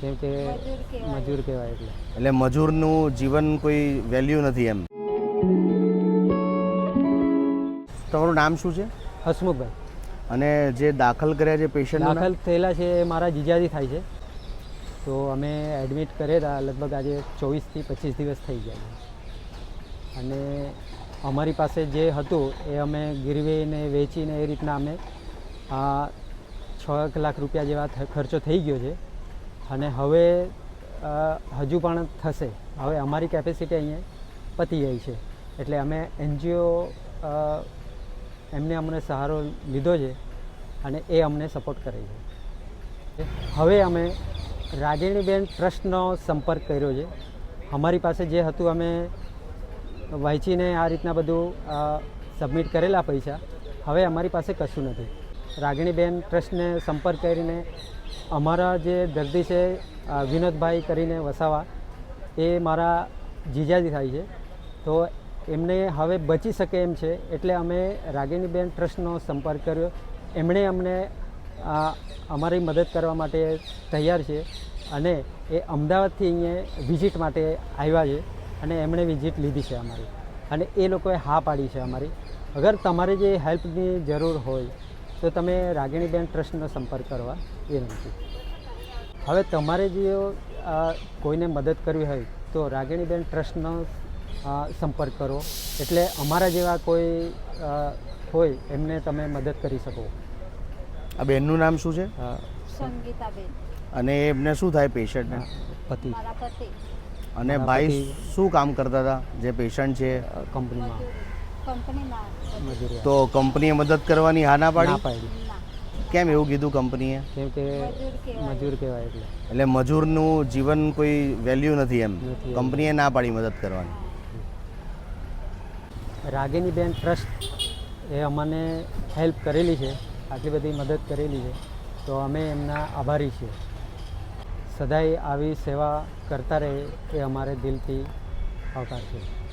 કેમ કે મજૂર કહેવાય. એટલે. એટલે મજૂરનું જીવન કોઈ વેલ્યુ નથી એમ. તમારું નામ શું છે? હસમુખભાઈ. અને જે દાખલ કર્યા છે પેશન્ટ દાખલ થયેલા છે એ મારા જીજાજી થાય છે. તો અમે એડમિટ કરેલા લગભગ આજે ચોવીસથી પચીસ દિવસ થઈ ગયા અને અમારી પાસે જે હતું એ અમે ગીરવેને વેચીને એ રીતના અમે આ છ એક લાખ રૂપિયા જેવા ખર્ચો થઈ ગયો છે. અને હવે હજુ પણ થશે. હવે અમારી કેપેસિટી અહીંયા પતી ગઈ છે. એટલે અમે એનજીઓ એમને અમને સહારો લીધો છે અને એ અમને સપોર્ટ કરે છે. હવે અમે રાગિણીબેન ટ્રસ્ટનો સંપર્ક કર્યો છે. અમારી પાસે જે હતું અમે વહેંચીને આ રીતના બધું સબમિટ કરેલા પૈસા. હવે અમારી પાસે કશું નથી. રાગિણીબેન ટ્રસ્ટને સંપર્ક કરીને અમારા જે દર્દી છે વિનોદભાઈ કરીને વસાવા, એ મારા જીજાજી થાય છે. તો એમને હવે બચી શકે એમ છે, એટલે અમે રાગીણીબેન ટ્રસ્ટનો સંપર્ક કર્યો. એમણે અમને અમારી મદદ કરવા માટે તૈયાર છે અને એ અમદાવાદથી અહીંયા વિઝિટ માટે આવ્યા છે અને એમણે વિઝિટ લીધી છે અમારી. અને એ લોકોએ હા પાડી છે અમારી. અગર તમારે જે હેલ્પની જરૂર હોય તો તમે રાગિણીબેન ટ્રસ્ટનો સંપર્ક કરવા વિનંતી. હવે તમારે જે કોઈને મદદ કરવી હોય તો રાગિણીબેન ટ્રસ્ટનો સંપર્ક કરો. એટલે અમારા જેવા કોઈ હોય એમને તમે મદદ કરી શકો. આ બેનનું નામ શું છે? સંગીતાબેન. અને એમને શું થાય પેશન્ટને પતિ. અને ભાઈ શું કામ કરતા હતા? જે પેશન્ટ છે? કંપનીમાં. તો કંપનીએ મદદ કરવાની હા ના પાડી? કેમ એવું કીધું કંપનીએ? કેમ કે મજૂર કહેવાય. એટલે. એટલે મજૂરનું જીવન કોઈ વેલ્યુ નથી એમ. કંપનીએ ના પાડી મદદ કરવાની. રાગિણીબેન ટ્રસ્ટ એ અમને હેલ્પ કરેલી છે આટલી બધી મદદ કરેલી છે તો અમે એમના આભારી છીએ. સદાય આવી સેવા કરતા રહે એ અમારે દિલથી આવકાર છે.